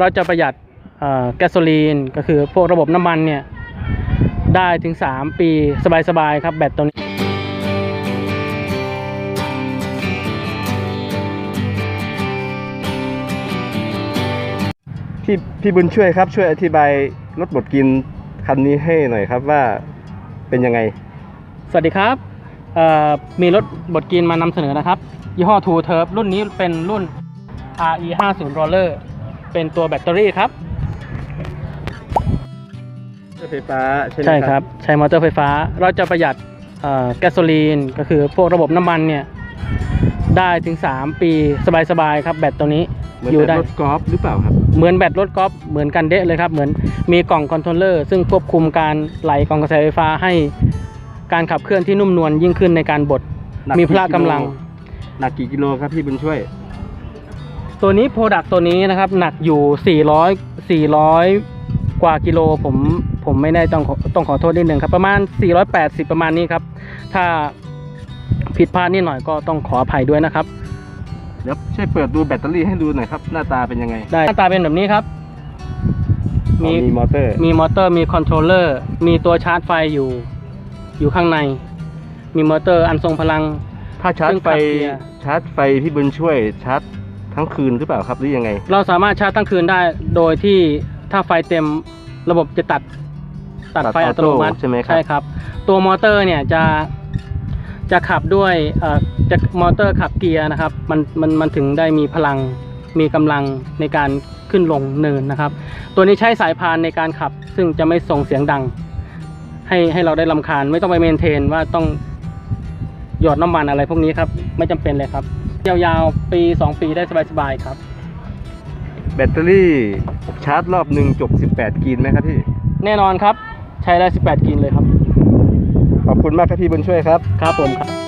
เราจะประหยัดเอ่อแก๊สโซลีนก็คือพวกระบบน้ำมันเนี่ย ได้ถึง 3 ปีสบายๆครับแบตตัวนี้พี่พี่บุญช่วยครับ ช่วยอธิบายรถบดกินคันนี้ให้หน่อยครับว่าเป็นยังไง สวัสดีครับเอ่อมีรถบดกินมานำเสนอนะครับ ยี่ห้อ Two Turb รุ่นนี้เป็นรุ่น RE 5 0 Roller เป็นตัวแบตเตอรี่ครับไฟฟ้าใช่ไหมใช่ครับ ใช้มอเตอร์ไฟฟ้า เราจะประหยัดเอ่อแก๊สโซลีน ก็คือพวกระบบน้ำมันเนี่ย ได้ถึง 3 ปีสบายๆครับ แบตตัวนี้เหมือนอยู่กับได้รถกอล์ฟหรือเปล่าครับ เหมือนแบตรถกอล์ฟเหมือนกันเดะเลยครับ เหมือนมีกล่องคอนโทรลเลอร์ซึ่งควบคุมการไหลของกระแสไฟฟ้าให้การขับเคลื่อนที่นุ่มนวลยิ่งขึ้นในการบดหนักมีกี่พละกำลังกิโลหนักกี่กิโลครับพี่บุญช่วย ตัวนี้โปรดักตัวนี้นะครับ หนักอยู่ 400 400 กว่ากิโลผมผมไม่ได้ต้องขอต้องขอโทษนิดหนึ่งครับประมาณ 480 ประมาณนี้ครับ ถ้าผิดพลาดนิดหน่อยก็ต้องขออภัยด้วยนะครับ เดี๋ยวช่วยเปิดดูแบตเตอรี่ให้ดูหน่อยครับ หน้าตาเป็นยังไง ได้หน้าตาเป็นแบบนี้ครับอ๋อมีมีมอเตอร์ มีมอเตอร์มีคอนโทรลเลอร์ มีตัวชาร์จไฟอยู่อยู่ข้างใน มีมอเตอร์อันทรงพลัง ถ้าชาร์จซึ่งไฟขับเกียร์ชาร์จไฟพี่บุญช่วยชาร์จ ทั้งคืนหรือเปล่าครับหรือยังไง เราสามารถชาร์จทั้งคืนได้โดยที่ถ้าไฟเต็มระบบจะตัดตัดตัดไฟอัตโนมัติออโต้ใช่ไหมครับใช่ครับ ตัวมอเตอร์เนี่ยจะจะขับด้วยเอ่อจะมอเตอร์ขับเกียร์นะครับมันมันมันถึงได้มีพลังมีกำลังในการขึ้นลงเนินนะครับ ตัวนี้ใช้สายพานในการขับ ซึ่งจะไม่ส่งเสียงดัง ให้ให้เราได้ลำคาญไม่ต้องไปเมนเทนว่าต้อง หยอดน้ำมันอะไรพวกนี้ครับ ไม่จำเป็นเลยครับ ยาวๆ ปี 2 ปีได้สบายๆครับ แบตเตอรี่ชาร์จรอบหนึ่งจบ 18 กินไหมครับพี่ แน่นอนครับ ใช้ได้ 18 กินเลยครับ ขอบคุณมากครับพี่บุญช่วยครับ ครับผมครับ